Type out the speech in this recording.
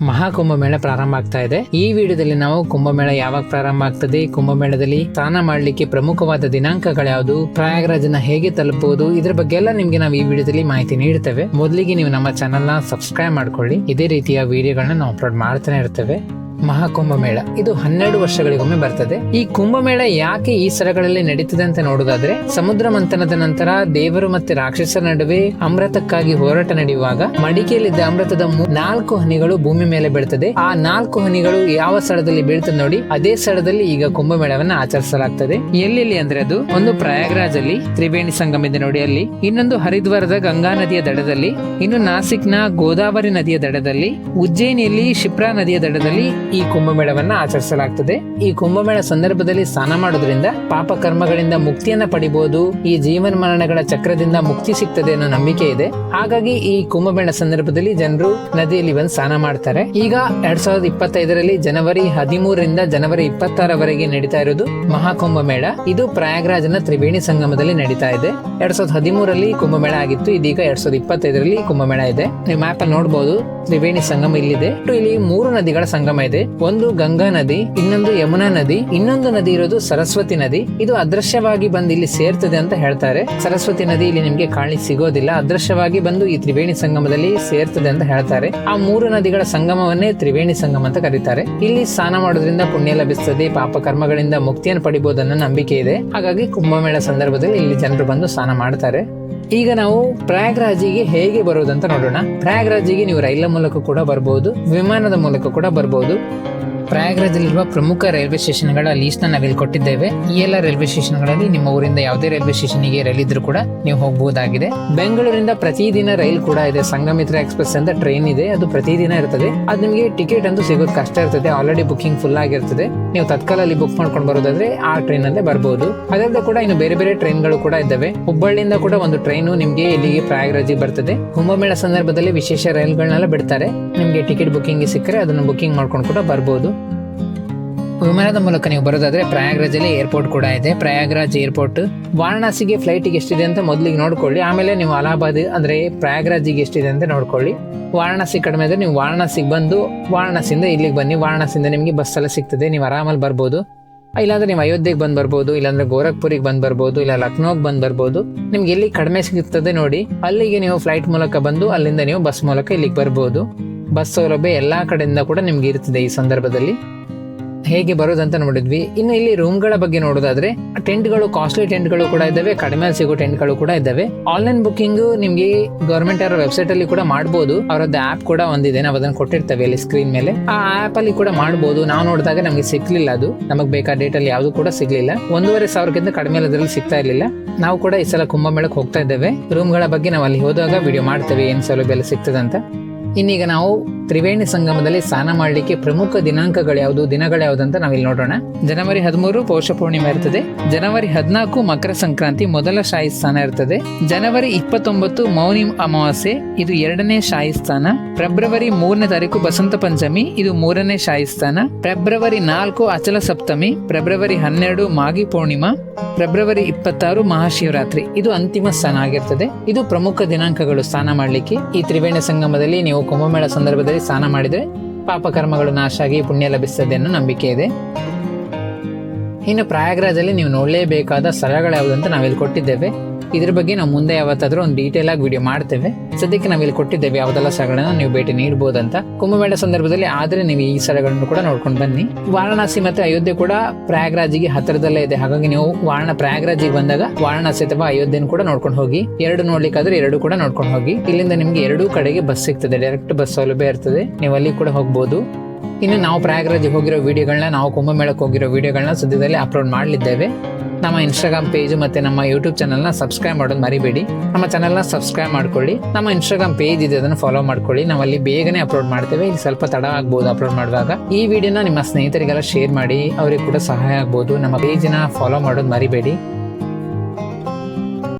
ಮಹಾಕುಂಭಮೇಳ ಪ್ರಾರಂಭ ಆಗ್ತಾ ಇದೆ. ಈ ವಿಡಿಯೋದಲ್ಲಿ ನಾವು ಕುಂಭಮೇಳ ಯಾವಾಗ ಪ್ರಾರಂಭ ಆಗ್ತದೆ? ಕುಂಭಮೇಳದಲ್ಲಿ ಸ್ನಾನ ಮಾಡಲಿಕ್ಕೆ ಪ್ರಮುಖವಾದ ದಿನಾಂಕಗಳು ಯಾವುದು? ಪ್ರಯಾಗರಾಜನ ಹೇಗೆ ತಲುಪುವುದು? ಇದ್ರ ಬಗ್ಗೆ ಎಲ್ಲ ನಿಮ್ಗೆ ನಾವು ಈ ವಿಡಿಯೋದಲ್ಲಿ ಮಾಹಿತಿ ನೀಡ್ತೇವೆ ಮೊದಲಿಗೆ ನೀವು ನಮ್ಮ ಚಾನೆಲ್ನ ಸಬ್ಸ್ಕ್ರೈಬ್ ಮಾಡ್ಕೊಳ್ಳಿ. ಇದೇ ರೀತಿಯ ವಿಡಿಯೋಗಳನ್ನ ನಾವು ಅಪ್ಲೋಡ್ ಮಾಡ್ತಾನೆ ಇರ್ತೇವೆ. ಮಹಾಕುಂಭಮೇಳ. ಇದು ಹನ್ನೆರಡು ವರ್ಷಗಳಿಗೊಮ್ಮೆ ಬರ್ತದೆ. ಈ ಕುಂಭಮೇಳ ಯಾಕೆ ಈ ಸ್ಥಳಗಳಲ್ಲಿ ನಡೀತದೆ ಅಂತ ನೋಡುದಾದ್ರೆ ಸಮುದ್ರ ಮಂಥನದ ನಂತರ ದೇವರು ಮತ್ತೆ ರಾಕ್ಷಸರ ನಡುವೆ ಅಮೃತಕ್ಕಾಗಿ ಹೋರಾಟ ನಡೆಯುವಾಗ ಮಡಿಕೆಯಲ್ಲಿದ್ದ ಅಮೃತದ ನಾಲ್ಕು ಹನಿಗಳು ಭೂಮಿ ಮೇಲೆ ಬೀಳ್ತದೆ. ಆ ನಾಲ್ಕು ಹನಿಗಳು ಯಾವ ಸ್ಥಳದಲ್ಲಿ ಬೀಳ್ತದೆ ನೋಡಿ, ಅದೇ ಸ್ಥಳದಲ್ಲಿ ಈಗ ಕುಂಭಮೇಳವನ್ನ ಆಚರಿಸಲಾಗ್ತದೆ. ಎಲ್ಲೆಲ್ಲಿ ಅಂದ್ರೆ ಅದು ಒಂದು ಪ್ರಯಾಗ್ರಾಜ್ ಅಲ್ಲಿ ತ್ರಿವೇಣಿ ಸಂಗಮ ಇದೆ ನೋಡಿ ಅಲ್ಲಿ. ಇನ್ನೊಂದು ಹರಿದ್ವಾರದ ಗಂಗಾ ನದಿಯ ದಡದಲ್ಲಿ, ಇನ್ನು ನಾಸಿಕ್ನ ಗೋದಾವರಿ ನದಿಯ ದಡದಲ್ಲಿ, ಉಜ್ಜಯಿನಿಯಲ್ಲಿ ಶಿಪ್ರಾ ನದಿಯ ದಡದಲ್ಲಿ ಈ ಕುಂಭಮೇಳವನ್ನ ಆಚರಿಸಲಾಗ್ತದೆ. ಈ ಕುಂಭಮೇಳ ಸಂದರ್ಭದಲ್ಲಿ ಸ್ನಾನ ಮಾಡೋದ್ರಿಂದ ಪಾಪ ಕರ್ಮಗಳಿಂದ ಮುಕ್ತಿಯನ್ನ ಪಡಿಬಹುದು ಈ ಜೀವನ ಮರಣಗಳ ಚಕ್ರದಿಂದ ಮುಕ್ತಿ ಸಿಗ್ತದೆ ಅನ್ನೋ ನಂಬಿಕೆ ಇದೆ. ಹಾಗಾಗಿ ಈ ಕುಂಭಮೇಳ ಸಂದರ್ಭದಲ್ಲಿ ಜನರು ನದಿಯಲ್ಲಿ ಬಂದು ಸ್ನಾನ ಮಾಡ್ತಾರೆ. ಈಗ ಎರಡ್ ಸಾವಿರದ ಇಪ್ಪತ್ತೈದರಲ್ಲಿ ಜನವರಿ ಹದಿಮೂರರಿಂದ ಜನವರಿ ಇಪ್ಪತ್ತಾರವರೆಗೆ ನಡೀತಾ ಇರೋದು ಮಹಾಕುಂಭ ಮೇಳ ಇದು ಪ್ರಯಾಗ್ರಾಜ್ನ ತ್ರಿವೇಣಿ ಸಂಗಮದಲ್ಲಿ ನಡೀತಾ ಇದೆ. ಎರಡ್ ಸಾವಿರದ ಹದಿಮೂರಲ್ಲಿ ಕುಂಭಮೇಳ ಆಗಿತ್ತು. ಇದೀಗ ಎರಡ್ ಸಾವಿರದ ಇಪ್ಪತ್ತೈದರಲ್ಲಿ ಕುಂಭಮೇಳ ಇದೆ. ನೀವು ಮ್ಯಾಪ್ ಅಲ್ಲಿ ನೋಡಬಹುದು ತ್ರಿವೇಣಿ ಸಂಗಮ ಇಲ್ಲಿದೆ. ಇಲ್ಲಿ ಮೂರು ನದಿಗಳ ಸಂಗಮ ಇದೆ. ಒಂದು ಗಂಗಾ ನದಿ, ಇನ್ನೊಂದು ಯಮುನಾ ನದಿ, ಇನ್ನೊಂದು ನದಿ ಇರೋದು ಸರಸ್ವತಿ ನದಿ. ಇದು ಅದೃಶ್ಯವಾಗಿ ಬಂದು ಇಲ್ಲಿ ಸೇರ್ತದೆ ಅಂತ ಹೇಳ್ತಾರೆ. ಸರಸ್ವತಿ ನದಿ ಇಲ್ಲಿ ನಿಮ್ಗೆ ಕಾಣಿ ಸಿಗೋದಿಲ್ಲ. ಅದೃಶ್ಯವಾಗಿ ಬಂದು ಈ ತ್ರಿವೇಣಿ ಸಂಗಮದಲ್ಲಿ ಸೇರ್ತದೆ ಅಂತ ಹೇಳ್ತಾರೆ. ಆ ಮೂರು ನದಿಗಳ ಸಂಗಮವನ್ನೇ ತ್ರಿವೇಣಿ ಸಂಗಮ ಅಂತ ಕರೀತಾರೆ. ಇಲ್ಲಿ ಸ್ನಾನ ಮಾಡೋದ್ರಿಂದ ಪುಣ್ಯ ಲಭಿಸ್ತದೆ, ಪಾಪ ಕರ್ಮಗಳಿಂದ ಮುಕ್ತಿಯನ್ನು ಪಡಿಬಹುದನ್ನೋ ನಂಬಿಕೆ ಇದೆ. ಹಾಗಾಗಿ ಕುಂಭಮೇಳ ಸಂದರ್ಭದಲ್ಲಿ ಇಲ್ಲಿ ಜನರು ಬಂದು ಸ್ನಾನ ಮಾಡ್ತಾರೆ. ಈಗ ನಾವು ಪ್ರಯಾಗ್ರಾಜಿಗೆ ಹೇಗೆ ಬರುವುದಂತ ನೋಡೋಣ. ಪ್ರಯಾಗ್ರಾಜಿಗೆ ನೀವು ರೈಲ ಮೂಲಕ ಕೂಡ ಬರಬಹುದು ವಿಮಾನದ ಮೂಲಕ ಕೂಡ ಬರ್ಬೋದು. Thank you. ಪ್ರಯಾಗ್ರಾಜಲ್ಲಿರುವ ಪ್ರಮುಖ ರೈಲ್ವೆ ಸ್ಟೇಷನ್ಗಳ ಲೀಸ್ಟ್ ನಾವಿಲ್ಲಿ ಕೊಟ್ಟಿದ್ದೇವೆ. ಈ ಎಲ್ಲ ರೈಲ್ವೆ ಸ್ಟೇಷನ್ಗಳಲ್ಲಿ ನಿಮ್ಮ ಊರಿಂದ ಯಾವುದೇ ರೈಲ್ವೆ ಸ್ಟೇಷನ್ಗೆ ರೈಲ್ ಇದ್ರೂ ಕೂಡ ನೀವು ಹೋಗಬಹುದಾಗಿದೆ ಬೆಂಗಳೂರಿಂದ ಪ್ರತಿದಿನ ರೈಲ್ ಕೂಡ ಇದೆ. ಸಂಗಮಿತ್ರ ಎಕ್ಸ್ಪ್ರೆಸ್ ಅಂತ ಟ್ರೈನ್ ಇದೆ. ಅದು ಪ್ರತಿದಿನ ಇರ್ತದೆ. ಅದು ನಿಮಗೆ ಟಿಕೆಟ್ ಅಂತೂ ಸಿಗೋದು ಕಷ್ಟ ಇರ್ತದೆ. ಆಲ್ರೆಡಿ ಬುಕಿಂಗ್ ಫುಲ್ ಆಗಿರ್ತದೆ. ನೀವು ತತ್ಕಾಲ ಅಲ್ಲಿ ಬುಕ್ ಮಾಡ್ಕೊಂಡು ಬರೋದಾದ್ರೆ ಆ ಟ್ರೈನ್ ಅಲ್ಲೇ ಬರಬಹುದು ಅದಲ್ಲದೆ ಕೂಡ ಇನ್ನು ಬೇರೆ ಬೇರೆ ಟ್ರೈನ್ಗಳು ಕೂಡ ಇದ್ದಾವೆ. ಹುಬ್ಬಳ್ಳಿಯಿಂದ ಕೂಡ ಒಂದು ಟ್ರೈನು ನಿಮಗೆ ಇಲ್ಲಿಗೆ ಪ್ರಯಾಗ್ರಾಜಿಗೆ ಬರ್ತದೆ. ಕುಂಭಮೇಳ ಸಂದರ್ಭದಲ್ಲಿ ವಿಶೇಷ ರೈಲ್ಗಳನ್ನೆಲ್ಲ ಬಿಡ್ತಾರೆ. ನಿಮಗೆ ಟಿಕೆಟ್ ಬುಕಿಂಗ್ ಸಿಕ್ಕರೆ ಅದನ್ನು ಬುಕಿಂಗ್ ಮಾಡ್ಕೊಂಡು ಕೂಡ ಬರ್ಬೋದು. ವಿಮಾನದ ಮೂಲಕ ನೀವು ಬರೋದಾದ್ರೆ ಪ್ರಯಾಗ್ರಾಜ್ ಅಲ್ಲಿ ಏರ್ಪೋರ್ಟ್ ಕೂಡ ಇದೆ. ಪ್ರಯಾಗ್ರಾಜ್ ಏರ್ಪೋರ್ಟ್ ವಾರಣಾಸಿಗೆ ಫ್ಲೈಟಿಗೆ ಎಷ್ಟಿದೆ ಅಂತ ಮೊದಲಿಗೆ ನೋಡ್ಕೊಳ್ಳಿ. ಆಮೇಲೆ ನೀವು ಅಲಹಾಬಾದ್ ಅಂದ್ರೆ ಪ್ರಯಾಗ್ರಾಜಿಗೆ ಎಷ್ಟಿದೆ ಅಂತ ನೋಡ್ಕೊಳ್ಳಿ. ವಾರಣಾಸಿ ಕಡಿಮೆ ಇದ್ರೆ ನೀವು ವಾರಣಾಸಿಗೆ ಬಂದು ವಾರಣಾಸಿಯಿಂದ ಇಲ್ಲಿಗೆ ಬನ್ನಿ. ವಾರಣಾಸಿಯಿಂದ ನಿಮಗೆ ಬಸ್ ಎಲ್ಲ ಸಿಗ್ತದೆ. ನೀವು ಆರಾಮಲ್ಲಿ ಬರ್ಬೋದು. ಇಲ್ಲಾಂದ್ರೆ ನೀವು ಅಯೋಧ್ಯೆಗೆ ಬಂದು ಬರ್ಬೋದು. ಇಲ್ಲಾಂದ್ರೆ ಗೋರಖ್ಪುರಿಗೆ ಬಂದು ಬರ್ಬೋದು. ಇಲ್ಲ ಲಕ್ನೋಗೆ ಬಂದು ಬರ್ಬೋದು. ನಿಮ್ಗೆ ಎಲ್ಲಿ ಕಡಿಮೆ ಸಿಗುತ್ತದೆ ನೋಡಿ. ಅಲ್ಲಿಗೆ ನೀವು ಫ್ಲೈಟ್ ಮೂಲಕ ಬಂದು ಅಲ್ಲಿಂದ ನೀವು ಬಸ್ ಮೂಲಕ ಇಲ್ಲಿಗೆ ಬರ್ಬೋದು. ಬಸ್ ಸೌಲಭ್ಯ ಎಲ್ಲಾ ಕಡೆಯಿಂದ ಕೂಡ ನಿಮ್ಗೆ ಇರ್ತದೆ ಈ ಸಂದರ್ಭದಲ್ಲಿ. ಹೇಗೆ ಬರೋದಂತ ನೋಡಿದ್ವಿ. ಇನ್ನು ಇಲ್ಲಿ ರೂಮ್ಗಳ ಬಗ್ಗೆ ನೋಡೋದಾದ್ರೆ ಟೆಂಟ್ಗಳು ಕಾಸ್ಟ್ಲಿ ಟೆಂಟ್ಗಳು ಕೂಡ ಇದ್ದಾವೆ, ಕಡಿಮೆ ಸಿಗೋ ಟೆಂಟ್ಗಳು ಕೂಡ ಇದ್ದಾವೆ. ಆನ್ಲೈನ್ ಬುಕಿಂಗ್ ನಿಮ್ಗೆ ಗವರ್ಮೆಂಟ್ ಅವರ ವೆಬ್ಸೈಟ್ ಅಲ್ಲಿ ಕೂಡ ಮಾಡಬಹುದು ಅವರದ್ದು ಆಪ್ ಕೂಡ ಒಂದಿದೆ, ನಾವು ಅದನ್ನ ಕೊಟ್ಟಿರ್ತೇವೆ ಇಲ್ಲಿ ಸ್ಕ್ರೀನ್ ಮೇಲೆ. ಆ ಆಪ್ ಅಲ್ಲಿ ಕೂಡ ಮಾಡಬಹುದು ನಾವು ನೋಡಿದಾಗ ನಮಗೆ ಸಿಗ್ಲಿಲ್ಲ ಅದು. ನಮಗೆ ಬೇಕಾದ ಡೇಟ್ ಅಲ್ಲಿ ಯಾವುದು ಕೂಡ ಸಿಗ್ಲಿಲ್ಲ. ಒಂದೂವರೆ ಸಾವಿರಕ್ಕಿಂತ ಕಡಿಮೆ ಅದರಲ್ಲಿ ಸಿಗ್ತಾ ಇರಲಿಲ್ಲ. ನಾವು ಕೂಡ ಈ ಸಲ ಕುಂಭಮೇಳಕ್ಕೆ ಹೋಗ್ತಾ ಇದ್ದೇವೆ. ರೂಮ್ಗಳ ಬಗ್ಗೆ ನಾವು ಅಲ್ಲಿ ಹೋದಾಗ ವಿಡಿಯೋ ಮಾಡ್ತೇವೆ ಏನ್ ಸೌಲಭ್ಯ ಎಲ್ಲ ಅಂತ. ಇನ್ನೀಗ ನಾವು ತ್ರಿವೇಣಿ ಸಂಗಮದಲ್ಲಿ ಸ್ನಾನ ಮಾಡಲಿಕ್ಕೆ ಪ್ರಮುಖ ದಿನಾಂಕಗಳು ಯಾವುದು, ದಿನಗಳು ಯಾವುದು ಅಂತ ನಾವಿಲ್ಲಿ ನೋಡೋಣ. ಜನವರಿ ಹದಿಮೂರು ಪೌಷ ಪೂರ್ಣಿಮೆ ಇರ್ತದೆ. ಜನವರಿ ಹದಿನಾಲ್ಕು ಮಕರ ಸಂಕ್ರಾಂತಿ ಮೊದಲ ಶಾಹಿ ಸ್ಥಾನ ಇರ್ತದೆ. ಜನವರಿ ಇಪ್ಪತ್ತೊಂಬತ್ತು ಮೌನಿ ಅಮಾವಾಸ್ಯೆ, ಇದು ಎರಡನೇ ಶಾಹಿ ಸ್ಥಾನ. ಫೆಬ್ರವರಿ ಮೂರನೇ ತಾರೀಕು ಬಸಂತ ಪಂಚಮಿ, ಇದು ಮೂರನೇ ಶಾಹಿ ಸ್ಥಾನ. ಫೆಬ್ರವರಿ ನಾಲ್ಕು ಅಚಲ ಸಪ್ತಮಿ, ಫೆಬ್ರವರಿ ಹನ್ನೆರಡು ಮಾಗಿ ಪೂರ್ಣಿಮಾ, ಫೆಬ್ರವರಿ ಇಪ್ಪತ್ತಾರು ಮಹಾಶಿವರಾತ್ರಿ. ಇದು ಅಂತಿಮ ಸ್ಥಾನ ಆಗಿರ್ತದೆ. ಇದು ಪ್ರಮುಖ ದಿನಾಂಕಗಳು ಸ್ನಾನ ಮಾಡಲಿಕ್ಕೆ. ಈ ತ್ರಿವೇಣಿ ಸಂಗಮದಲ್ಲಿ ನೀವು ಕುಂಭಮೇಳ ಸಂದರ್ಭದಲ್ಲಿ ಸ್ನಾನ ಮಾಡಿದರೆ ಪಾಪಕರ್ಮಗಳು ನಾಶ ಆಗಿ ಪುಣ್ಯ ಲಭಿಸ್ತದೆ ಅನ್ನೋ ನಂಬಿಕೆ ಇದೆ. ಇನ್ನು ಪ್ರಯಾಗ್ರಾಜಲ್ಲಿ ನೀವು ನೋಡಲೇಬೇಕಾದ ಸ್ಥಳಗಳು ಯಾವುದಂತ ನಾವಿಲ್ಲಿ ಕೊಟ್ಟಿದ್ದೇವೆ. ಇದ್ರ ಬಗ್ಗೆ ನಾವು ಮುಂದೆ ಯಾವತ್ತಾದ್ರೂ ಒಂದು ಡೀಟೇಲ್ ಆಗಿ ವಿಡಿಯೋ ಮಾಡ್ತೇವೆ. ಸದ್ಯಕ್ಕೆ ನಾವಿಲ್ಲಿ ಕೊಟ್ಟಿದ್ದೇವೆ ಯಾವ್ದೆಲ್ಲ ಸ್ಥಳಗಳನ್ನ ನೀವು ಭೇಟಿ ಅಂತ. ಕುಂಭಮೇಳ ಸಂದರ್ಭದಲ್ಲಿ ಆದ್ರೆ ನೀವು ಈ ಸ್ಥಳಗಳನ್ನು ಕೂಡ ನೋಡ್ಕೊಂಡು ಬನ್ನಿ. ವಾರಣಾಸಿ ಮತ್ತೆ ಅಯೋಧ್ಯೆ ಕೂಡ ಪ್ರಯಾಗ್ರಾಜಿಗೆ ಹತ್ತಿರದಲ್ಲೇ ಇದೆ. ಹಾಗಾಗಿ ನೀವು ವಾರಣ ಪ್ರಯಾಗ್ರಾಜಿಗೆ ಬಂದಾಗ ವಾರಣಾಸಿ ಅಥವಾ ಅಯೋಧ್ಯೆನ ಕೂಡ ನೋಡ್ಕೊಂಡು ಹೋಗಿ. ಎರಡು ನೋಡ್ಲಿಕ್ಕಾದ್ರೆ ಎರಡು ಕೂಡ ನೋಡ್ಕೊಂಡು ಹೋಗಿ. ಇಲ್ಲಿಂದ ನಿಮ್ಗೆ ಎರಡೂ ಕಡೆಗೆ ಬಸ್ ಸಿಗ್ತದೆ. ಡೈರೆಕ್ಟ್ ಬಸ್ ಸೌಲಭ್ಯ ಇರ್ತದೆ. ನೀವು ಅಲ್ಲಿ ಕೂಡ ಹೋಗ್ಬೋದು. ಇನ್ನು ನಾವು ಪ್ರಯಾಗ್ರಾಜಿಗೆ ಹೋಗಿರೋ ವಿಡಿಯೋಗಳನ್ನ ನಾವು ಕುಂಭಮೇಳಕ್ಕೆ ಹೋಗಿರೋ ವಿಡಿಯೋಗಳನ್ನ ಸದ್ಯದಲ್ಲಿ ಅಪ್ಲೋಡ್ ಮಾಡಲಿದ್ದೇವೆ. ನಮ್ಮ ಇನ್ಸ್ಟಾಗ್ರಾಮ್ ಪೇಜ್ ಮತ್ತೆ ನಮ್ಮ ಯೂಟ್ಯೂಬ್ ಚಾನಲ್ನ ಸಬ್ಸ್ಕ್ರೈಬ್ ಮಾಡೋದು ಮರಿಬೇಡಿ. ನಮ್ಮ ಚಾನಲ್ನ ಸಬ್ಸ್ಕ್ರೈಬ್ ಮಾಡ್ಕೊಳ್ಳಿ. ನಮ್ಮ ಇನ್ಸ್ಟಾಗ್ರಾಮ್ ಪೇಜ್ ಇದೆ, ಅದನ್ನು ಫಾಲೋ ಮಾಡ್ಕೊಳ್ಳಿ. ಅಲ್ಲಿ ಬೇಗನೆ ಅಪ್ಲೋಡ್ ಮಾಡ್ತೇವೆ. ಇಲ್ಲಿ ಸ್ವಲ್ಪ ತಡ ಆಗ್ಬೋದು ಅಪ್ಲೋಡ್ ಮಾಡುವಾಗ. ಈ ವಿಡಿಯೋನ ನಿಮ್ಮ ಸ್ನೇಹಿತರಿಗೆಲ್ಲ ಶೇರ್ ಮಾಡಿ. ಅವರಿಗೆ ಕೂಡ ಸಹಾಯ ಆಗ್ಬೋದು. ನಮ್ಮ ಪೇಜಿನ ಫಾಲೋ ಮಾಡೋದು ಮರಿಬೇಡಿ.